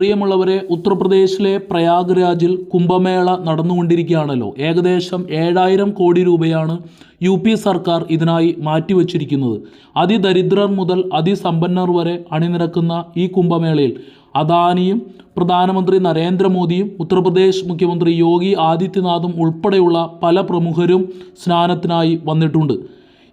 പ്രിയമുള്ളവരെ ഉത്തർപ്രദേശിലെ പ്രയാഗ്രാജിൽ കുംഭമേള നടന്നുകൊണ്ടിരിക്കുകയാണല്ലോ. ഏകദേശം ഏഴായിരം കോടി രൂപയാണ് യു പി സർക്കാർ ഇതിനായി മാറ്റിവെച്ചിരിക്കുന്നത്. അതിദരിദ്രർ മുതൽ അതിസമ്പന്നർ വരെ അണിനിരക്കുന്ന ഈ കുംഭമേളയിൽ അദാനിയും പ്രധാനമന്ത്രി നരേന്ദ്രമോദിയും ഉത്തർപ്രദേശ് മുഖ്യമന്ത്രി യോഗി ആദിത്യനാഥും ഉൾപ്പെടെയുള്ള പല പ്രമുഖരും സ്നാനത്തിനായി വന്നിട്ടുണ്ട്.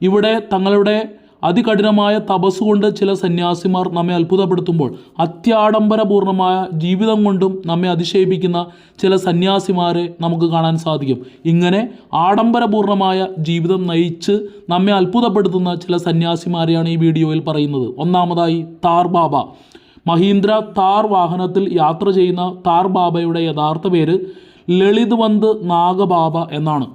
ഇവിടെ തങ്ങളുടെ അതികഠിനമായ തപസ് കൊണ്ട് ചില സന്യാസിമാർ നമ്മെ അത്ഭുതപ്പെടുത്തുമ്പോൾ അത്യാഡംബരപൂർണമായ ജീവിതം കൊണ്ടും നമ്മെ അതിശയിപ്പിക്കുന്ന ചില സന്യാസിമാരെ നമുക്ക് കാണാൻ സാധിക്കും. ഇങ്ങനെ ആഡംബരപൂർണമായ ജീവിതം നയിച്ച് നമ്മെ അത്ഭുതപ്പെടുത്തുന്ന ചില സന്യാസിമാരെയാണ് ഈ വീഡിയോയിൽ പറയുന്നത്. ഒന്നാമതായി താർ ബാബ. മഹീന്ദ്ര താർ വാഹനത്തിൽ യാത്ര ചെയ്യുന്ന താർ ബാബയുടെ യഥാർത്ഥ പേര് ലളിത് വന്ത് നാഗബാബ എന്നാണ്.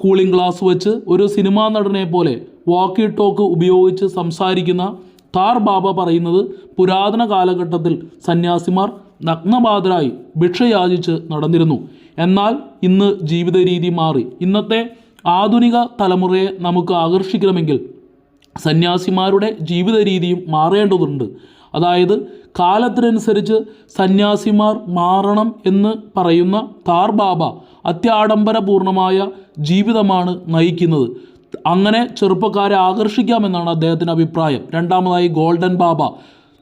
കൂളിംഗ് ഗ്ലാസ് വെച്ച് ഒരു സിനിമാ നടനെ പോലെ വാക്കി ടോക്ക് ഉപയോഗിച്ച് സംസാരിക്കുന്ന താർ ബാബ പറയുന്നത് പുരാതന കാലഘട്ടത്തിൽ സന്യാസിമാർ നഗ്നബാധരായി ഭിക്ഷയാചിച്ച് നടന്നിരുന്നു. എന്നാൽ ഇന്ന് ജീവിത രീതി മാറി. ഇന്നത്തെ ആധുനിക തലമുറയെ നമുക്ക് ആകർഷിക്കണമെങ്കിൽ സന്യാസിമാരുടെ ജീവിത രീതിയും മാറേണ്ടതുണ്ട്. അതായത് കാലത്തിനനുസരിച്ച് സന്യാസിമാർ മാറണം എന്ന് പറയുന്ന താർ ബാബ അത്യാഡംബരപൂർണമായ ജീവിതമാണ് നയിക്കുന്നത്. അങ്ങനെ ചെറുപ്പക്കാരെ ആകർഷിക്കാമെന്നാണ് അദ്ദേഹത്തിന്റെ അഭിപ്രായം. രണ്ടാമതായി ഗോൾഡൻ ബാബ.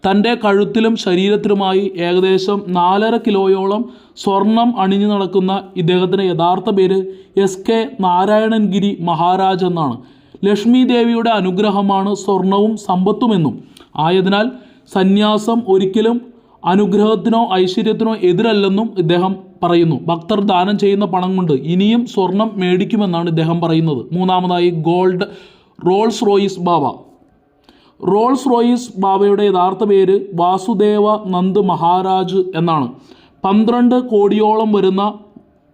തന്റെ കഴുത്തിലും ശരീരത്തിലുമായി ഏകദേശം നാലര കിലോയോളം സ്വർണം അണിഞ്ഞു നടക്കുന്ന ഇദ്ദേഹത്തിന്റെ യഥാർത്ഥ പേര് എസ് കെ നാരായണൻഗിരി മഹാരാജ് എന്നാണ്. ലക്ഷ്മി ദേവിയുടെ അനുഗ്രഹമാണ് സ്വർണവും സമ്പത്തുമെന്നും. ആയതിനാൽ സന്യാസം ഒരിക്കലും അനുഗ്രഹത്തിനോ ഐശ്വര്യത്തിനോ എതിരല്ലെന്നും ഇദ്ദേഹം പറയുന്നു. ഭക്തർ ദാനം ചെയ്യുന്ന പണം കൊണ്ട് ഇനിയും സ്വർണം മേടിക്കുമെന്നാണ് ഇദ്ദേഹം പറയുന്നത്. മൂന്നാമതായി gold Rolls Royce Baba Rolls Royce ബാബയുടെ യഥാർത്ഥ പേര് വാസുദേവ നന്ദ് മഹാരാജ് എന്നാണ്. പന്ത്രണ്ട് കോടിയോളം വരുന്ന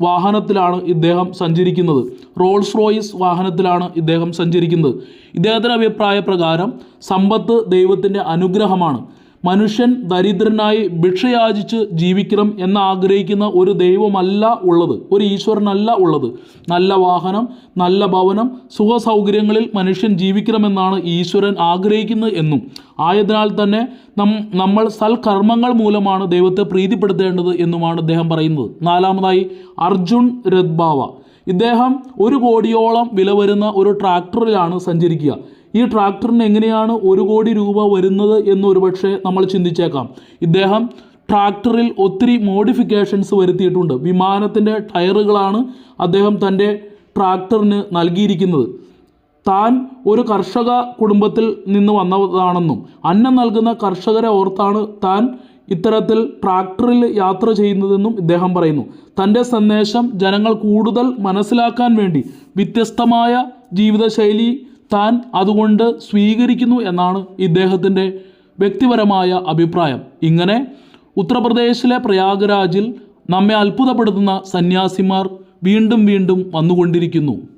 വാഹനത്തിലാണ് ഇദ്ദേഹം സഞ്ചരിക്കുന്നത്. റോൾസ് റോയിസ് വാഹനത്തിലാണ് ഇദ്ദേഹം സഞ്ചരിക്കുന്നത്. ഇദ്ദേഹത്തിന്റെ അഭിപ്രായ പ്രകാരം സമ്പത്ത് ദൈവത്തിന്റെ അനുഗ്രഹമാണ്. മനുഷ്യൻ ദരിദ്രനായി ഭിക്ഷയാചിച്ച് ജീവിക്കണം എന്ന് ആഗ്രഹിക്കുന്ന ഒരു ദൈവമല്ല ഉള്ളത് ഒരു ഈശ്വരനല്ല ഉള്ളത്. നല്ല വാഹനം നല്ല ഭവനം സുഖ സൗകര്യങ്ങളിൽ മനുഷ്യൻ ജീവിക്കണമെന്നാണ് ഈശ്വരൻ ആഗ്രഹിക്കുന്നത് എന്നും. ആയതിനാൽ തന്നെ നം നമ്മൾ സൽക്കർമ്മങ്ങൾ മൂലമാണ് ദൈവത്തെ പ്രീതിപ്പെടുത്തേണ്ടത് എന്നുമാണ് അദ്ദേഹം പറയുന്നത്. നാലാമതായി അർജുൻ രഥ്ബാവ ഇദ്ദേഹം ഒരു കോടിയോളം വില വരുന്ന ഒരു ട്രാക്ടറിലാണ് സഞ്ചരിക്കുക. ഈ ട്രാക്ടറിന് എങ്ങനെയാണ് ഒരു കോടി രൂപ വരുന്നത് എന്ന് ഒരുപക്ഷെ നമ്മൾ ചിന്തിച്ചേക്കാം. ഇദ്ദേഹം ട്രാക്ടറിൽ ഒത്തിരി മോഡിഫിക്കേഷൻസ് വരുത്തിയിട്ടുണ്ട്. വിമാനത്തിന്റെ ടയറുകളാണ് അദ്ദേഹം തന്റെ ട്രാക്ടറിന് നൽകിയിരിക്കുന്നത്. താൻ ഒരു കർഷക കുടുംബത്തിൽ നിന്ന് വന്നതാണെന്നും അന്നം നൽകുന്ന കർഷകരെ ഓർത്താണ് താൻ ഇത്തരത്തിൽ ട്രാക്ടറിൽ യാത്ര ചെയ്യുന്നതെന്നും ഇദ്ദേഹം പറയുന്നു. തന്റെ സന്ദേശം ജനങ്ങൾ കൂടുതൽ മനസ്സിലാക്കാൻ വേണ്ടി വ്യത്യസ്തമായ ജീവിതശൈലി താൻ അതുകൊണ്ട് സ്വീകരിക്കുന്നു എന്നാണ് ഇദ്ദേഹത്തിന്റെ വ്യക്തിപരമായ അഭിപ്രായം. ഇങ്ങനെ ഉത്തർപ്രദേശിലെ പ്രയാഗ്രാജിൽ നമ്മെ അത്ഭുതപ്പെടുത്തുന്ന സന്യാസിമാർ വീണ്ടും വീണ്ടും വന്നുകൊണ്ടിരിക്കുന്നു.